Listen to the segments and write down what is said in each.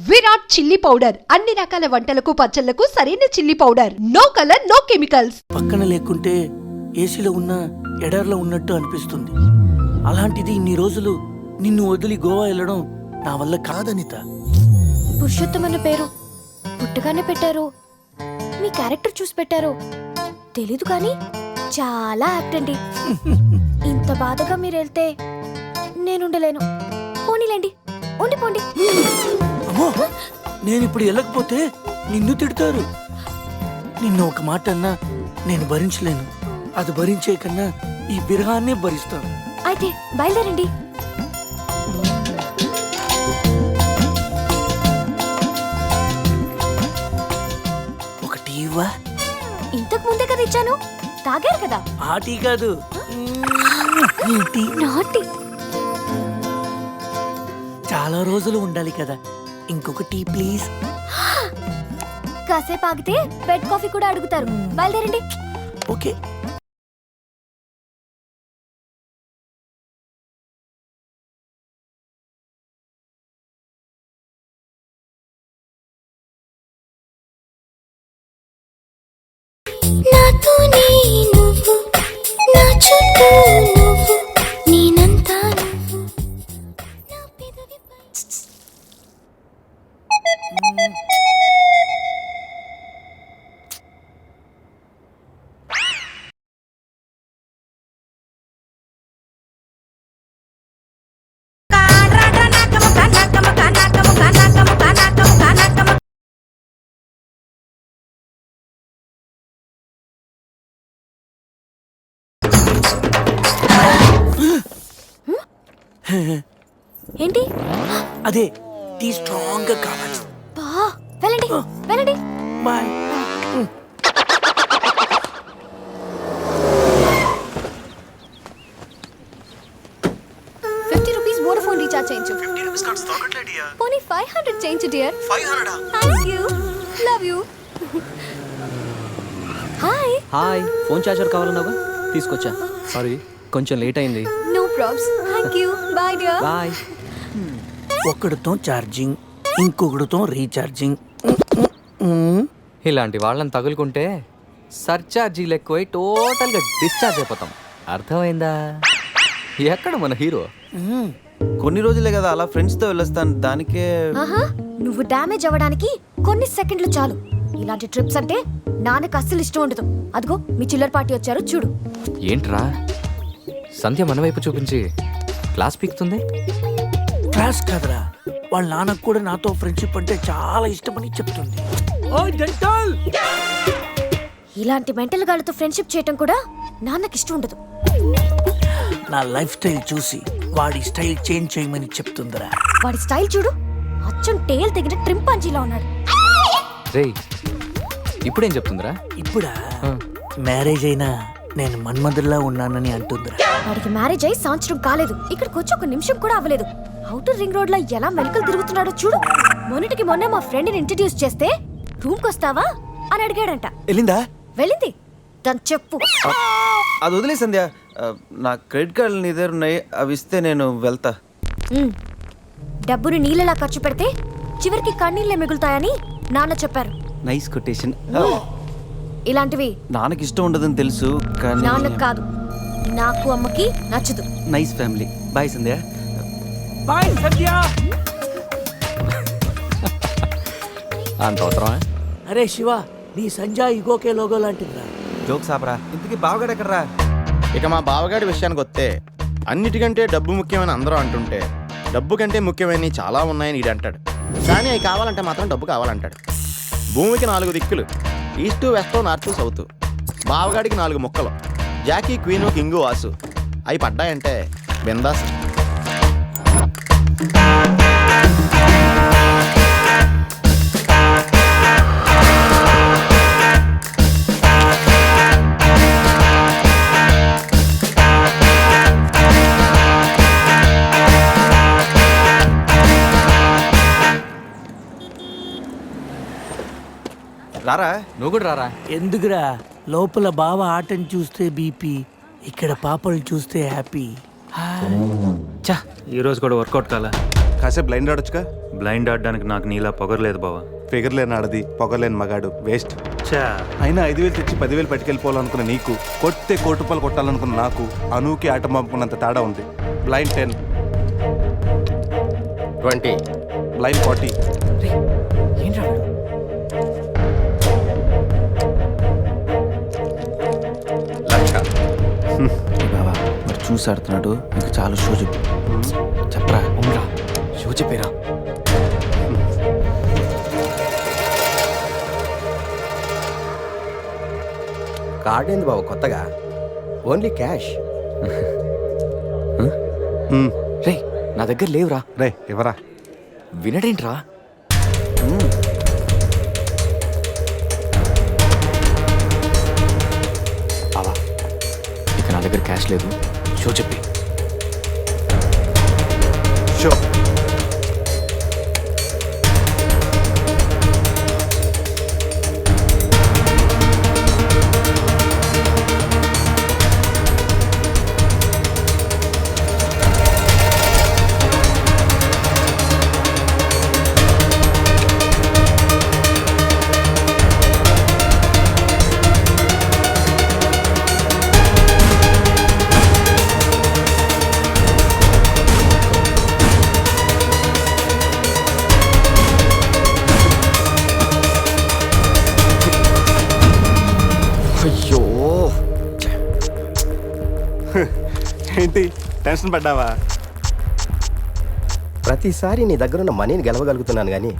Virat chilli powder. అన్ని రకాల వంటలకు పచ్చళ్ళకు సరైన chilli powder. No colour no chemicals. పక్కన లేకుంటే ఏసీలో ఉన్న ఎడర్లో ఉన్నట్టు అనిపిస్తుంది. అలాంటిది ఇన్ని రోజులు నిన్ను వదిలి గోవా వెళ్ళడం నా వల్ల కాదనిత. పురుషోత్తం అన్న పేరు. పుట్టగానే పెట్టారు. మీ క్యారెక్టర్ చూసి పెట్టారు. తెలీదు కానీ చాలా యాక్ట్ అండి. ఇంత బాధగా మీరు వెళ్తే నేనుండలేను. పోనీలేండి. ఉండిపోండి అమ్మో నేను ఇప్పుడు వెళ్ళకపోతే నిన్ను తిడతారు. నిన్ను ఒక మాట అన్నా నేను భరించలేను. అది భరించే కన్నా ఈ విరహాన్నే భరిస్తాను. అయితే బయలుదేరండి. ఒకటి ఇవ్వా? ఇంతకు ముందే కదా ఇచ్చాను. తాగారు కదా? ఆ టీ కాదు. ఈ టీ నాటి. చాలా రోజులు ఉండాలి కదా. ఇంకొక టీ ప్లీజ్ కాసేపు ఆగితే బెడ్ కాఫీ కూడా అడుగుతారు. బయలుదేరండి. ఓకే. నాతోనే నువ్వు నా చుట్టూ ఏంటి? అదే టీ స్ట్రాంగ్గా కావాలి. వెళ్ళండి వెళ్ళండి. Bye. Fifty rupees Vodafone recharge చేయించు. పోనీ ఫైవ్ హండ్రెడ్ చేయించు dear thank you love you hi hi phone charger కావాలన్నావా? తీసుకొచ్చా. సారీ కొంచెం లేట్ అయింది. No probs thank you bye dear bye ఒకడితో charging ఇంకొకడితో రీఛార్జింగ్. ఇలాంటి వాళ్ళని తగులుకుంటే సర్చార్జీలు ఎక్కువై టోటల్గా డిశ్చార్జ్ అయిపోతాం. అర్థమైందా? ఎక్కడ మన హీరో? కొన్ని రోజులే కదా అలా ఫ్రెండ్స్తో వెళ్ళొస్తాను. దానికే ఆహా నువ్వు డ్యామేజ్ అవ్వడానికి కొన్ని సెకండ్లు చాలు. ఇలాంటి ట్రిప్స్ అంటే నాన్నకు అస్సలు ఇష్టం ఉండదు. అదిగో మీ చిల్లర పార్టీ వచ్చారు చూడు. ఏంట్రా? సంధ్య మన వైపు చూపించి క్లాస్ పీకుతుంది? క్లాస్ కాదురా. వాళ్ళ నాన్నకు కూడా నాతో ఫ్రెండ్షిప్ అంటే చాలా ఇష్టమని చెప్తుంది. ఇలాంటి మెంటల్ గాళ్ళతో ఫ్రెండ్షిప్ చేయటం కూడా నాన్నకి ఇష్టం ఉండదు. నా లైఫ్ స్టైల్ చూసి వాడి స్టైల్ చేంజ్ చేయమని చెప్తుందిరా. వాడి స్టైల్ చూడు. అచ్చం టేల్ తెగిన ట్రింపాంజీలా ఉన్నాడు. రేయ్ ఇప్పుడేం చెప్తుందిరా? ఇప్పుడా. మ్యారేజ్ అయినా నేను మన్మధుల్లా ఉన్నానని అంటుందిరా. వాడికి మ్యారేజ్ అయి సంవత్సరం కాలేదు. ఇక్కడికి వచ్చి ఒక నిమిషం కూడా అవ్వలేదు. అవుటర్ రింగ్ రోడ్లో ఎలా మెలికలు తిరుగుతున్నాడో చూడు. మొన్నటికి మొన్న మా ఫ్రెండ్ని ఇంట్రడ్యూస్ చేస్తే రూమ్ కొస్తావా అని అడిగాడంట. వెళ్ళిందా వెళ్ళింది. దాని చెప్పు. అది వదిలే సంధ్య. నా క్రెడిట్ కార్డులు నీ దగ్గర ఉన్నాయి. అవి ఇస్తే నేను వెళ్తా. ఉమ్. డబ్బుని నీళ్ళలా ఖర్చు పెడితే చివరికి కన్నీళ్ళే మిగులుతాయని నాన్న చెప్పారు. Nice quotation. ఇలాంటివి నాన్నకి ఇష్టం ఉండదని తెలుసు కానీ నాన్నకు కాదు. నాకు అమ్మకి నచ్చదు. Nice family. Bye Sandhya. Bye Satya అంత అవసరమా? అరే శివ నీ సంజయ్ ఇగోకే లోగో లాంటిదిరా. జోక్స్ ఆపరా. ఇంతకీ బావగాడు ఎక్కడరా? ఇక మా బావగాడి విషయానికి వస్తే అన్నిటికంటే డబ్బు ముఖ్యమని అందరూ అంటుంటే డబ్బు కంటే ముఖ్యమైనవి చాలా ఉన్నాయని ఈడు అంటాడు కానీ అవి కావాలంటే మాత్రం డబ్బు కావాలంటాడు. భూమికి నాలుగు దిక్కులు. East west north south. బావగాడికి నాలుగు ముక్కలు. జాకీ క్వీను కింగు వాసు. అవి పడ్డాయంటే బిందాస్. రారా? నువ్వు కూడా రారా? ఎందుకురా? లోపల బావ ఆటను చూస్తే బీపీ ఇక్కడ పాపలు చూస్తే హ్యాపీ. చా ఈ రోజు కూడా వర్కౌట్ కాలా? కాసేపు బ్లైండ్ ఆడొచ్చుగా? బ్లైండ్ ఆడడానికి నాకు నీలా పొగరలేదు బావా. ఫిగర్ లేని ఆడది పొగలేని మగాడు వేస్ట్ చా అయినా ఐదు వేలు తెచ్చి పదివేలు పట్టుకెళ్ళిపోవాలనుకున్న నీకు కొట్టే కోటి రూపాయలు కొట్టాలనుకున్న నాకు అనూకి ఆట పంపుకున్నంత తేడా ఉంది. Blind ten twenty blind forty చూసి ఆడుతున్నాడు. ఇంకా చాలా షో చెప్పు. చెప్పరా? అవునరా షో చెప్పేరా. కార్డ్ ఏంది బాబు కొత్తగా? Only cash. రే నా దగ్గర లేవురా. రే ఎవరా వినడేంట్రా? బావా ఇక నా దగ్గర క్యాష్ లేదు. చెప్పి షో టెన్షన్ పడ్డావా? ప్రతిసారి నీ దగ్గరున్న మనీని గెలవగలుగుతున్నాను కానీ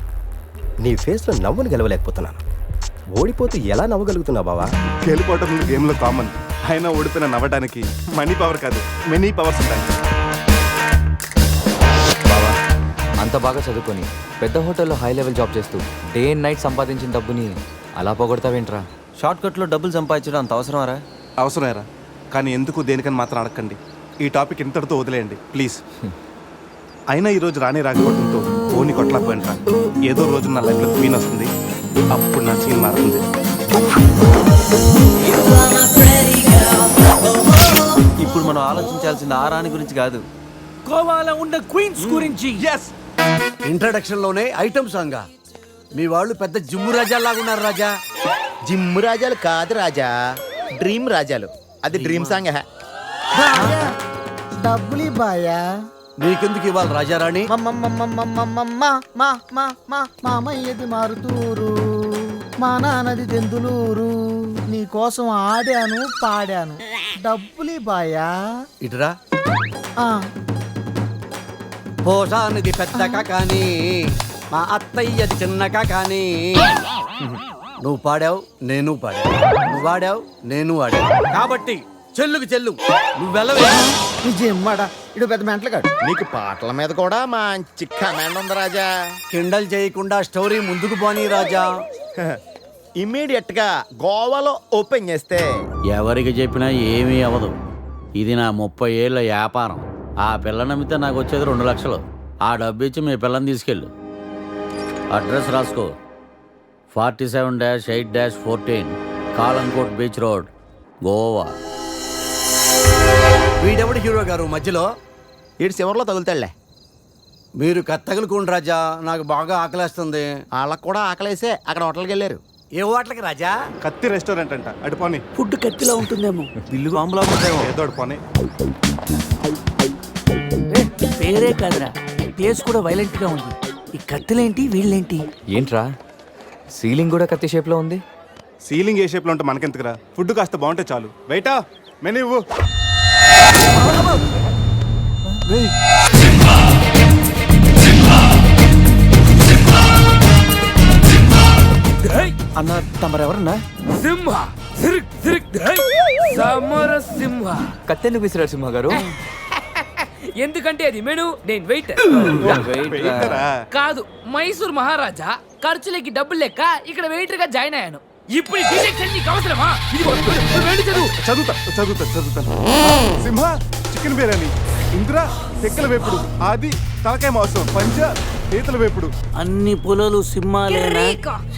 నీ ఫేస్లో నవ్వును గెలవలేకపోతున్నాను. ఓడిపోతూ ఎలా నవ్వగలుగుతున్నావు బావా? గెలిపోవటం గేమ్లో కామన్. అయినా ఓడిపోయిన నవ్వడానికి మనీ పవర్ కాదు మెనీ పవర్స్ ఉంటాయి. బావా అంత బాగా చదువుకొని పెద్ద హోటల్లో హై లెవెల్ జాబ్ చేస్తూ డే అండ్ నైట్ సంపాదించిన డబ్బుని అలా పోగొడతావేంట్రా? షార్ట్ కట్లో డబ్బులు సంపాదించడం అంత అవసరమారా? అవసరమేరా. కానీ ఎందుకు దేనికని మాత్రం అడగండి ఈ టాపిక్ ఇంతటితో వదిలేయండి ప్లీజ్. అయినా ఈరోజు రాణి రాకపోవడంతో ఓని కొట్టలేకపోయినరా ఏదో రోజు నా లైఫ్లో క్వీన్ వస్తుంది అప్పుడు నా సీన్ మారుతుంది. ఇప్పుడు మనం ఆలోచించాల్సింది ఆ రాణి గురించి కాదు. గోవాలో ఉన్న క్వీన్స్ గురించి. ఎస్ ఇంట్రడక్షన్లోనే ఐటమ్ సాంగ్. మీ వాళ్ళు పెద్ద జిమ్ము రాజా లాగున్నారు రాజా. జిమ్ రాజాలు కాదు రాజా డ్రీమ్ రాజాలు. అది డ్రీమ్ సాంగ్ హే. డబ్బులు బాయా నీకెందుకు ఇవ్వాలి రాజారాణి మామయ్యది మారుతూరు మా నాన్నది దెందులూరు నీ కోసం ఆడాను పాడాను. డబ్బులు బాయా ఇటురా. ఆ, పోసానిది పెద్దక కానీ మా అత్తయ్యది చిన్నక కానీ నువ్వు పాడావు నేను పాడావు నువ్వు వాడావు నేను వాడావు కాబట్టి చెల్లుకు చెల్లు. నువ్వు వెళ్ళవే. ఈ జిమ్మడ ఇడు పెద్ద మెంటలు నీకు పాటల మీద కూడా మంచి కమాండ్ ఉంది రాజా. కిండల్ చేయకుండా స్టోరీ ముందుకు పోనీ రాజా. ఇమ్మీడియట్గా గోవాలో ఓపెన్ చేస్తే. ఎవరికి చెప్పినా ఏమీ అవ్వదు. ఇది నా ముప్పై ఏళ్ళ వ్యాపారం. ఆ పిల్ల నమ్మితే నాకు వచ్చేది రెండు లక్షలు. ఆ డబ్బు ఇచ్చి మీ పిల్లని తీసుకెళ్ళు. అడ్రస్ రాసుకో. Forty seven dash eight dash fourteen Calangute beach road Goa. వీడెవడు హీరో గారు? మధ్యలో? ఇటు చివరిలో తగులుతాడులే. మీరు కత్తగలుకోండి రాజా. నాకు బాగా ఆకలేస్తుంది. వాళ్ళకు కూడా ఆకలేసే అక్కడ హోటల్కి వెళ్ళారు. ఏ హోటల్కి రాజా? కత్తి రెస్టారెంట్ అంట. అడిపోని ఫుడ్ కత్తిలా ఉంటుందేమో. బిల్లు బాంబులా ఉంటాయేమో ఏదో అడిపోని పేరే కాదురా. ప్లేస్ కూడా వైలెంట్గా ఉంది. ఈ కత్తులేంటి వీళ్ళేంటి? ఏంట్రా? సీలింగ్ కూడా కత్తి షేప్లో ఉంది? సీలింగ్ ఏ షేప్లో ఉంటే మనకెందుకురా? ఫుడ్ కాస్త బాగుంటే చాలు. బయట మెనీ ఇవ్వు. అన్న తమరెవరన్నా సింహ! సిరిక్ సిరిక్ సమర సింహ! కత్తెందుకు విసిరారు సింహ గారు ఎందుకంటే అది మెను నేను వెయిట్ వెయిటరా? కాదు మైసూర్ మహారాజా ఖర్చులకి డబ్బులు లెక్క ఇక్కడ వెయిటర్గా జాయిన్ అయ్యాను. ఇప్పుడు నీకు అవసరమా? ఇది వెళ్ళి చదువు. చదువుతా చదువుతా చదువుతాను సింహ చికెన్ బిర్యానీ. ఇంద్ర తెక్కల వేపుడు. ఆది తలకాయ మాంసం. పంజ పీతల వేపుడు. అన్ని పొలాలు సింహాలేనా.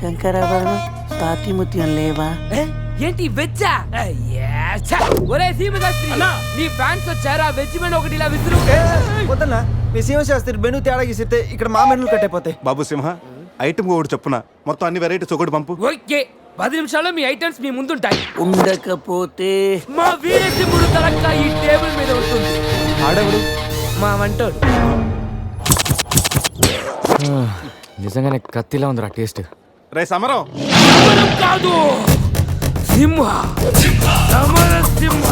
శంకరాభరణం తాతిముత్యం లేవా? ఏ? ఏంటి వెచ్చా ఒరే సీమశాస్త్రి నీ ఫ్యాన్స్ వచ్చారా? వెజ్ మెను ఒకటి ఇలా విసురు. వద్దన్నా. మీ సీమ శాస్త్రి మెను తేడా గీసితే ఇక్కడ మా మెనూలు కట్టయిపోతాయి బాబు సింహ ఐటమ్ ఒకటి చెప్పున? మొత్తం అన్ని వెరైటీస్ ఒకటి పంపు. ఓకే. పది నిమిషాల్లో మీ ఐటమ్స్ మీ ముందుంటాయి. ఉండకపోతే మా వీరసింహుడు తలక్క ఈ టేబుల్ మీద ఉంటుంది. ఆడెవడు? మా వంటోడు. నిజంగానే కత్తిలా ఉందిరా టేస్ట్. రే సమరం. సమరం కాదు. సింహ. సమర సింహ.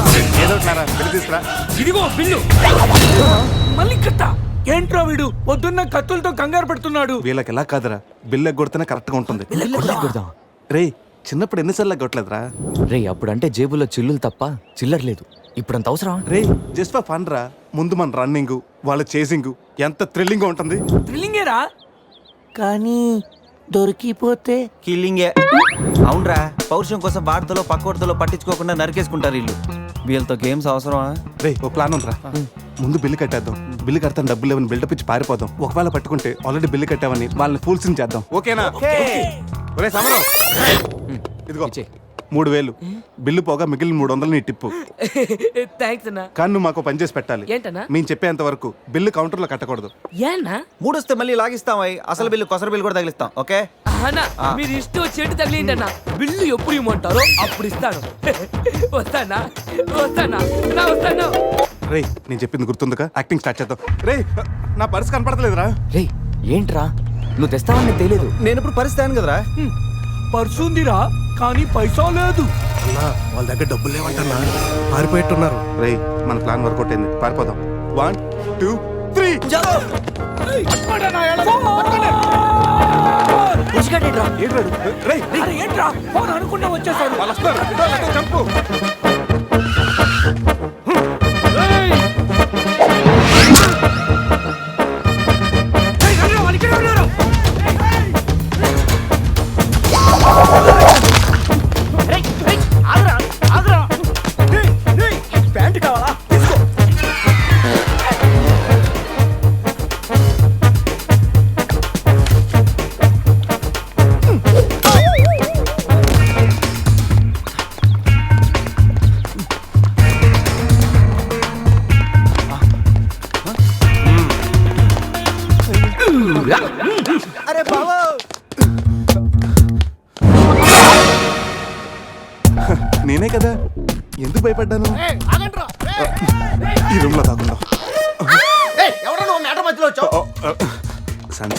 ఏదో ఒకటినారా బిల్లు తీసుకురా. ఇదిగో బిల్లు. మళ్ళీ కట్ట ఏంట్రా వీడు? పొద్దున్న కత్తులతో కంగారు పెడుతున్నాడు. వీళ్ళకి ఎలా కాదురా? బిల్లు ఎగ్గొడితేనే కరెక్ట్గా ఉంటుంది. రే చిన్నప్పుడు ఎన్నిసార్లు ఎగ్గొట్టలేదురా రే అప్పుడంటే జేబులో చిల్లులు తప్ప చిల్లర లేదు. ఇప్పుడంత అవసరం రే జస్ట్ ఫర్ ఫన్ రా. ముందు మన రన్నింగ్ వాళ్ళ చేసింగ్ ఎంత థ్రిల్లింగ్ ఉంటుంది. థ్రిల్లింగేరా కానీ దొరికిపోతే కిల్లింగే అవునరా పౌరుషం కోసం వార్తలో పక్కోడతలో పట్టించుకోకుండా నరికేసుకుంటారు వీళ్ళు. వీళ్ళతో గేమ్స్ అవసరమా? రే ఓ ప్లాన్ ఉందిరా. ముందు బిల్లు కట్టేద్దాం. బిల్లు కడతాను డబ్బులు లేవని బిల్డప్ ఇచ్చి పారిపోదాం. ఒకవేళ పట్టుకుంటే ఆల్రెడీ బిల్లు కట్టామని వాళ్ళని ఫూల్సింగ్ చేద్దాం. ఓకేనా? ఒరే సమరం. ఇదిగో మూడు వేలు. బిల్లు పోగా మిగిలిన మూడు వందలు నీ టిప్పు. థ్యాంక్స్ అన్నా. కానీ నువ్వు మాకు పని చేసి పెట్టాలి. ఏంటన్నా? మేము చెప్పేంత వరకు బిల్లు కౌంటర్లో కట్టకూడదు. ఏనా? మూడు వస్తే మళ్ళీ లాగిస్తాం అయ్యి. అసలు బిల్లు కొసర బిల్లు కూడా తగిలిస్తాం. ఓకే? అన్నా మీరు ఇష్టం చెట్టు తగిలిండి అన్న బిల్లు ఎప్పుడు ఇమ్మంటారో అప్పుడు ఇస్తాను. వస్తానా? వస్తానా? నా వస్తాను. రే నేను చెప్పింది గుర్తుందిగా? యాక్టింగ్ స్టార్ట్ చేద్దాం. రే నా పర్స్ కనపడతలేదురా. రే ఏంట్రా? నువ్వు తెస్తావని నాకు తెలియదు. నేను ఇప్పుడు పరిస్థితి కదరా? పర్సుందిరా కానీ పైసా లేదు. వాళ్ళ దగ్గర డబ్బులు లేవంటన్నా పారిపోయేట్టున్నారు. రే మన ప్లాన్ వర్కౌట్ అయింది. పారిపోదాం. వన్ టూ త్రీ రే ఏంట్రా ఫోన్ అనుకున్నా వచ్చేసాడు వాళ్ళు వస్తారు చంపు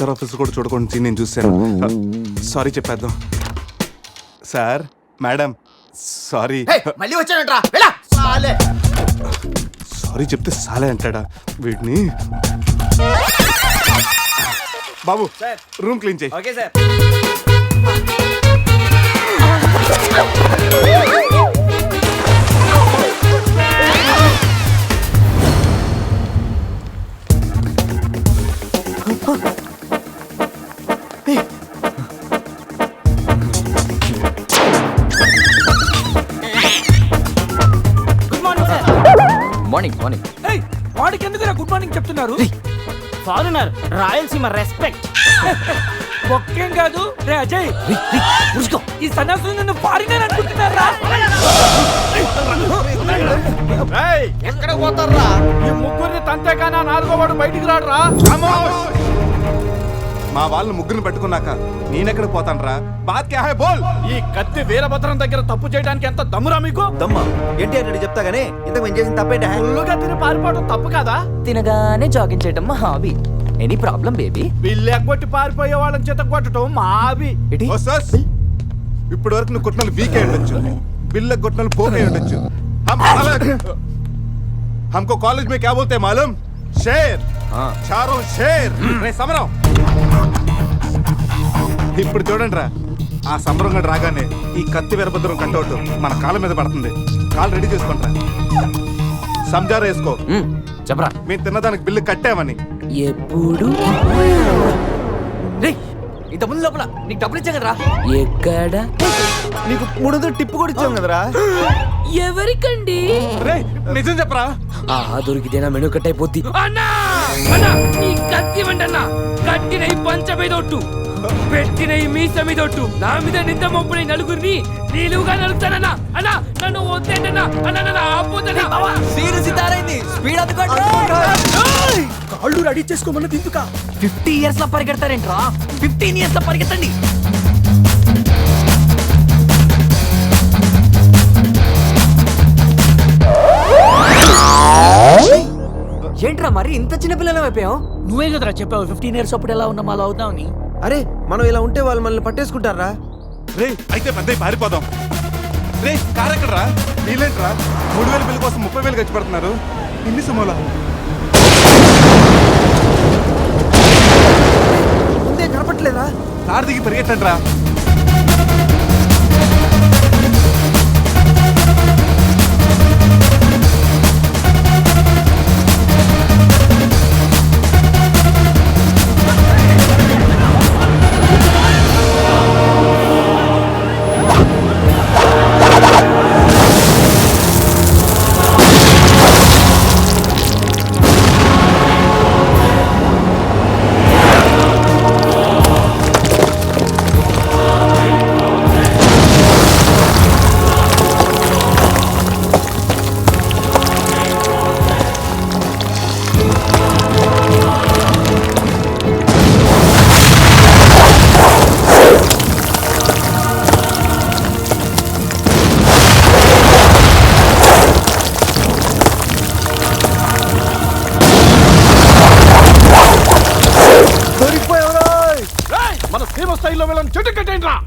సెన్సార్ ఆఫీసర్ కూడా చూడకుండా నేను చూశాను. సారీ చెప్పేద్దాం. సార్ మేడం సారీ మళ్ళీ వచ్చానంట్రా. వెళ్ళా. సాలే. సారీ చెప్తే సాలే అంటాడా? వీడిని. బాబు రూమ్ క్లీన్ చేయి. Okay sir. మార్నింగ్ మార్నింగ్ ఏయ్, వాడికి ఎందుకు గుడ్ మార్నింగ్ చెప్తున్నారు ఫారినర్ రాయలసీమ రెస్పెక్ట్ ఒక్కేం కాదు రే అజయ్. ఈ సన్యాసులు నన్ను ఫారినర్ అనుకుంటున్నారా? ఎక్కడ పోతారా ఈ ముగ్గురిని తంతేకానా నాలుగో వాడు బయటికి రాడురా? మా వాళ్ళని ముగ్గురిని పెట్టుకున్నాక నేనెక్కడ పోతాను రా బాత్ క్యా హై బోల్ ఈ కత్తి వీరభద్రం దగ్గర తప్పు చేయడానికి ఎంత దమ్మురా మీకు దమ్మ ఏంటి అని చెప్తా గానీ ఇంతకు మేము చేసిన తప్పేంటి ఫుల్లుగా తిని పారిపోవడం తప్పు కాదా తినగానే జాగింగ్ చేయటం మా హాబీ ఎనీ ప్రాబ్లం బేబీ వీళ్ళు ఎగ్గొట్టి పారిపోయే వాళ్ళని చేత కొట్టడం మా హాబీ ఇటీ ఓ సస్ ఇప్పటి వరకు నువ్వు కొట్టిన వీక్ అయి ఉండొచ్చు బిల్ల కొట్టిన పోక్ అయి ఉండొచ్చు हम अलग हमको कॉलेज में क्या बोलते हैं मालूम शेर चारों शेर రే సమరం ఇప్పుడు చూడండి రా ఆ సమరం గడు రాగానే ఈ కత్తి వీరభద్రం కట్అవుట్ మన కాళ్ళ మీద పడుతుంది. కాలు రెడీ చేసుకుంటా. సంజారా వేసుకో. చెప్పరా. మేము తిన్నదానికి బిల్లు కట్టామని. ఎప్పుడు? ఇంత ముందు లోపల నీకు డబ్బులు ఇచ్చా కదరా? ఎక్కడ? నీకు మూడు వందలు టిప్పు కూడా ఇచ్చాం కదరా? ఎవరికండి? రే నిజం చెప్పరా? ఆ దొరికితేనా మెను కట్ అయిపోద్ది. అన్నా! అన్నా! ఈ కత్తి వంటన్నా. కట్టిన ఈ పంచ మీద ఒట్టు పెట్టిన ఈ మీస మీద ఒట్టు నా మీద నింద మొప్పుని నలుగురిని నీలుగా నలుగుతానన్నా అన్నా నన్ను వద్దేంటన్నా అన్నా నన్ను సీను సితారైంది. స్పీడ్ అందుకోండి కాళ్ళు రెడీ చేసుకోమన్నది ఎందుకా ఫిఫ్టీ ఇయర్స్లో పరిగెడతారేంట్రా? ఫిఫ్టీన్ ఇయర్స్లో పరిగెత్తండి. ఏంట్రా మరి ఇంత చిన్న పిల్లలు అయిపోయావు? నువ్వే కదరా చెప్పావు ఫిఫ్టీన్ ఇయర్స్ అప్పుడు ఎలా ఉన్నాం అలా అవుతావని అరే మనం ఇలా ఉంటే వాళ్ళు మనల్ని పట్టేసుకుంటారా? రే అయితే పెద్ద పారిపోదాం. రే కార్ ఎక్కడరా? నీళ్ళేంట్రా మూడు వేల బిల్లు కోసం ముప్పై వేలు ఖర్చు పెడుతున్నారు. ఇన్ని సుమోలా? ముందే కనపట్లేదా? కార్ దిగి పరిగెట్టండి రా ఫేమస్ స్టైల్లో వెళ్ళని చెట్టు కట్టేయండి రా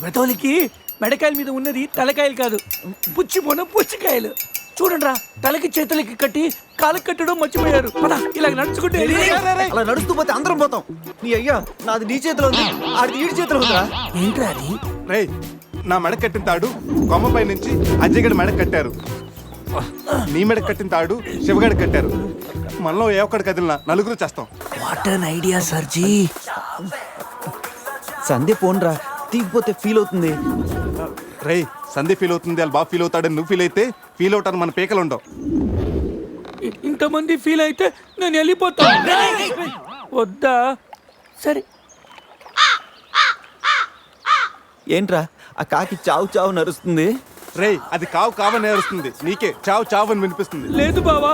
బ్రతోలికి మెడకాయల మీద ఉన్నది తలకాయలు కాదు. పుచ్చిపోన పుచ్చికాయలు. చూడండి రా తలకి చేతులకి కట్టి కాళ్ళకి కట్టడం మర్చిపోయారు. పద ఇలా నడుచుకుంటే అలా నడుస్తూ పోతే అందరం పోతాం. నీ అయ్యా నాది నీ చేతిలో ఉంది. ఆడిది ఈడి చేతిలో ఉందిరా. ఏంట్రా అది? రే నా మెడ కట్టిన తాడు కొమ్మపై నుంచి అజ్జగడి మెడ కట్టారు. నీ మెడ కట్టిన తాడు శివగడ కట్టారు. మనలో ఏ ఒక్కడి కదిలినా నలుగురు చేస్తాం. వాట్ అన్ ఐడియా సర్జీ సంధ్య పోన్రా తీగిపోతే ఫీల్ అవుతుంది. రే సందే ఫీల్ అవుతుంది వాళ్ళు బాగా ఫీల్ అవుతాడని నువ్వు ఫీల్ అయితే ఫీల్ అవుతాను మన పేకలు ఉండవు. ఇంతమంది ఫీల్ అయితే నేను వెళ్ళిపోతా. వద్దా? సరే. ఏంట్రా ఆ కాకి చావు చావు నరుస్తుంది? రే అది కావు కావని నేరుస్తుంది. నీకే చావు చావు అని వినిపిస్తుంది. లేదు బావా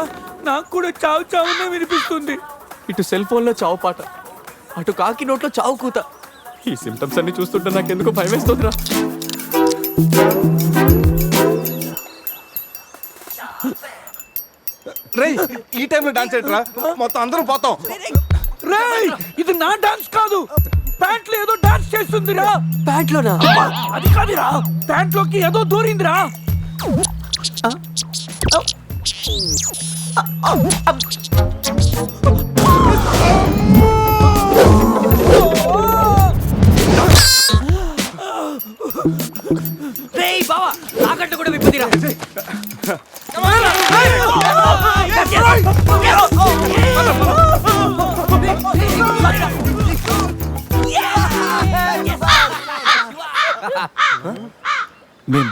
నాకు కూడా చావు చావునే వినిపిస్తుంది. ఇటు సెల్ ఫోన్లో చావు పాట అటు కాకి నోట్లో చావు కూత. ఈ సిమ్టమ్స్ అన్ని చూస్తుంటే నాకు ఎందుకో భయం వేస్తుందిరా. రే ఈ టైంలో డాన్స్ ఏంట్రా? మొత్తం అందరం పోతాం. రేయ్ ఇది నా డాన్స్ కాదు. ప్యాంట్లో ఏదో డాన్స్ చేస్తుందిరా. ప్యాంట్ లోనా అది కాదురా. ప్యాంట్లోకి ఏదో దూరిందిరా. రేయ్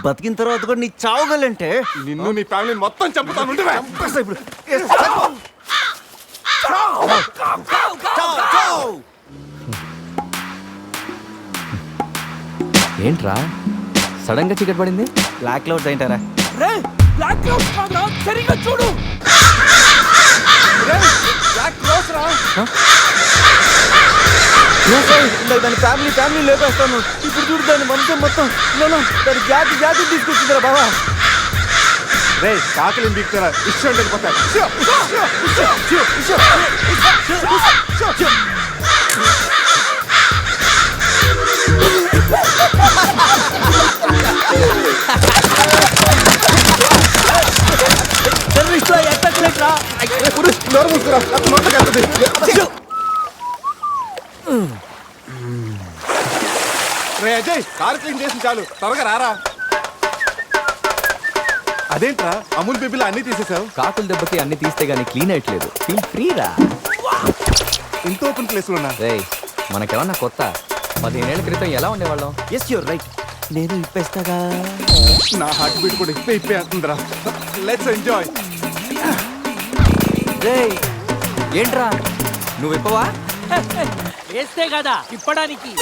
బతికిన తర్వాత కూడా నీ చావుగలంటే? నిన్ను నీ ఫ్యామిలీని మొత్తం చంపుతాను. ఇప్పుడు. ఏంట్రా? సడన్గా చీకటి పడింది? బ్లాక్ క్లౌడ్స్ ఏంటారా? రే బ్లాక్ సరిగ్గా చూడు. దాని ఫ్యామిలీ ఫ్యామిలీ లేపేస్తాను. ఇప్పుడు చూడు దాని వంశం మొత్తం. నేను దాని జాతి జాతి తీసుకొచ్చిందిరా బాబా రే కాకలి దిగుతారా ఇష్టం వెళ్ళిపోతారు నోరు మూసుకురా? నోట్లోకి వెళ్తుంది. రే అజయ్ కారు క్లీన్ చేసి చాలు. త్వరగా రారా. అదేంట్రా అమూల్ బేబీలో అన్ని తీసేసావు? కాకుల దెబ్బకి అన్ని తీస్తే గానీ క్లీన్ అయ్యట్లేదు. ఫీల్ ఫ్రీ రా. ఇంత ఓపెన్ ప్లేస్లో ఉన్నా? రేయ్ మనకేమన్నా కొత్త? పదిహేనేళ్ళ క్రితం ఎలా ఉండేవాళ్ళం? ఎస్ యూర్ రైట్ నేను ఇప్పేస్తాగా. నా హార్ట్ బీట్ కూడా ఇప్పే ఇప్పే అంటుందిరా. లెట్స్ ఎంజాయ్ రేయ్. ఏంట్రా? నువ్వు ఇప్పవా? వేస్తే కదా తిప్పడానికి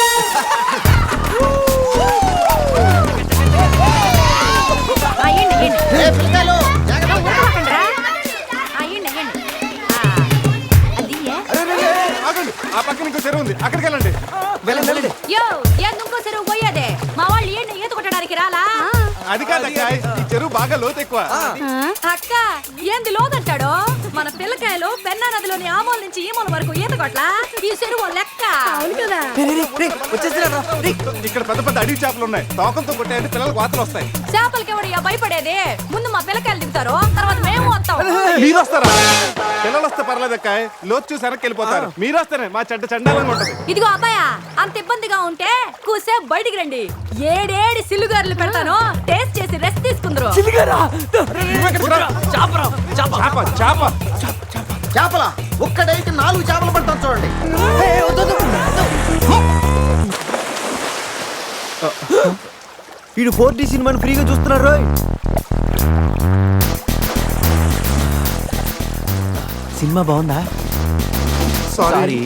ఆ పక్కన ఇంకో చెరువు ఉంది. అక్కడికి వెళ్ళండి. వెళ్ళండి చెరువు పోయేదే? మా వాళ్ళు ఏంటి ఈత కొట్టడానికి రాలా? అది కాదక్క ఈ చెరువు బాగా లోతు ఎక్కువ. అక్క ఏంది లోతు లోతంటాడో మన పిల్లకాయలు పెన్నా నదిలోని ఆ మూల నుంచి ఈ మూల వరకు ఈత కొట్ల. ఈ చెరువు లెక్క. అవును కదా. ఇక్కడ పెద్ద పెద్ద అడవి చేపలు ఉన్నాయి. తోకంతో కొట్టాయంటే పిల్లలకు వాతలు వస్తాయి. చేపలకి ఎవడయ్యా భయపడేది? ముందు మా పిల్లకాయలు దిగుతారు తర్వాత మేము వస్తాం. మీరు వస్తారా పిల్లలు వస్తే పర్లేదు అక్క. లోతు చూసి వెనక్కి వెళ్ళిపోతారు. మీరు వస్తేనే మా చెడ్డ చండాలంగా ఉంటది. ఇదిగో అబ్బాయా అంత ఇబ్బందిగా ఉంటే కూసేపు బయటికి రండి. ఏడేడి సిల్లుగారులు పెడతాను టేస్ట్ చేసి రెస్ట్ తీసుకుందరు. రా? చేప చేప. చేపల? ఒక్కడైతే నాలుగు చేపలు పడతాను చూడండి. వీడు ఫోర్ డి సినిమాని ఫ్రీగా చూస్తున్నారు రోయ్. సినిమా బాగుందా? సారీ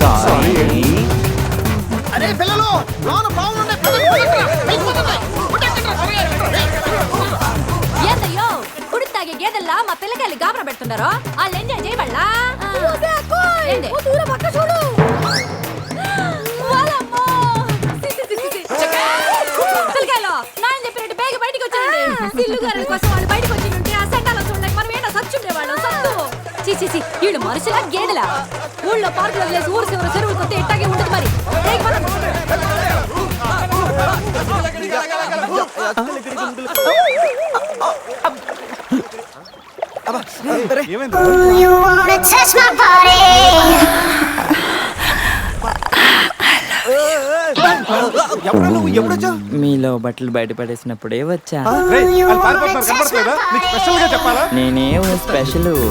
సారీ అరే పిల్లలు లోన బాగుండే గేదెల్లా మా పిల్లకాయలు గాబరా పెడుతున్నారు? వాళ్ళు ఎంజాయ్ చేయబడలా. పిల్లకాయలు, నాయన చెప్పినట్టు బేగ బయటికి వచ్చేయండి. సిల్లుగారుల కోసం వాళ్ళు బయటికి వచ్చి ఉంటే ఆ సెంటాలో చూడలేక మనం ఏంటో సచ్చుండేవాళ్ళం సత్తు. చి చి చి. వీళ్ళు మనుషులా గేదెలా? ఊళ్ళో పార్కులు వదిలేసి ఊరు చివరి చెరువులు కొత్త ఇట్టాగే ఉంటుంది మరి ఏయ్, పద. ఏమైంది ఎవరు నువ్వు ఎప్పుడొచ్చా మీలో బట్టలు బయట పడేసినప్పుడే వచ్చా. కనపడట్లేదా నీకు స్పెషల్గా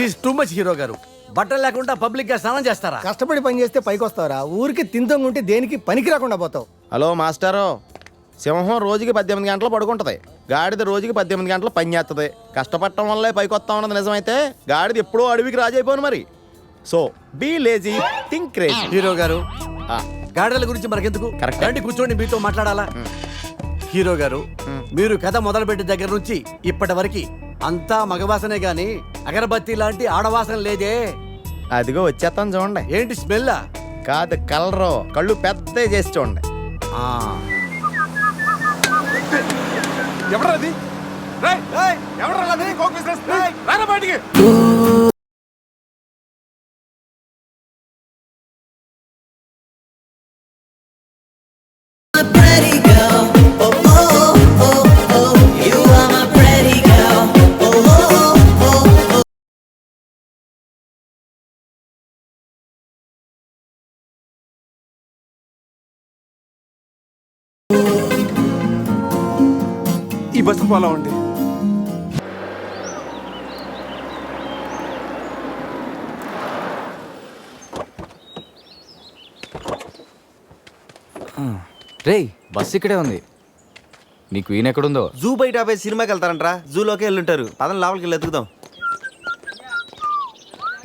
this is too much hero గారు బట్టలు లేకుండా పబ్లిక్గా స్నానం చేస్తారా? కష్టపడి పని చేస్తే పైకి వస్తావరా ఊరికి తింతం ఉంటే దేనికి పనికి రాకుండా పోతావు? హలో మాస్టారు. సింహం రోజుకి పద్దెనిమిది గంటలు పడుకుంటది. గాడిద రోజుకి పద్దెనిమిది గంటలు పని చేస్తుంది కష్టపడటం వల్లే పైకి వస్తా ఉన్నది నిజమైతే గాడిద ఎప్పుడో అడవికి రాజైపోను మరి. So be lazy think crazy hero గారు గాడిదల గురించి మనకెందుకు? Correct. రండి కూర్చోండి మీతో మాట్లాడాలా? హీరో గారు మీరు కథ మొదలుపెట్టిన దగ్గర నుంచి ఇప్పటి వరకు అంతా మగవాసనే గాని అగరబత్తి లాంటి ఆడవాసన లేదే. అదిగో వచ్చేస్తాను చూడండి. ఏంటి స్మెల్ కాదు కలరు. కళ్ళు పెద్ద చేసి చూడండి. ఎవరది ఎవరు బయటికి. ఈ బస్సు పోలా ఉండి రేయ్ బస్ ఇక్కడే ఉంది. నీ క్వీన్ ఎక్కడుందో? జూ బయట ఆపే సినిమాకి వెళ్తారంట్రా. జూలోకి వెళ్ళుంటారు. పదని లోపలికి వెళ్ళి ఎత్తుకుదాం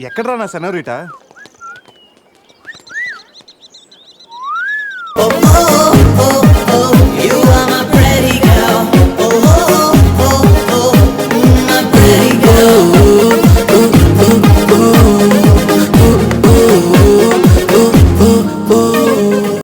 ఎక్కడరా నా సెనోరిటా?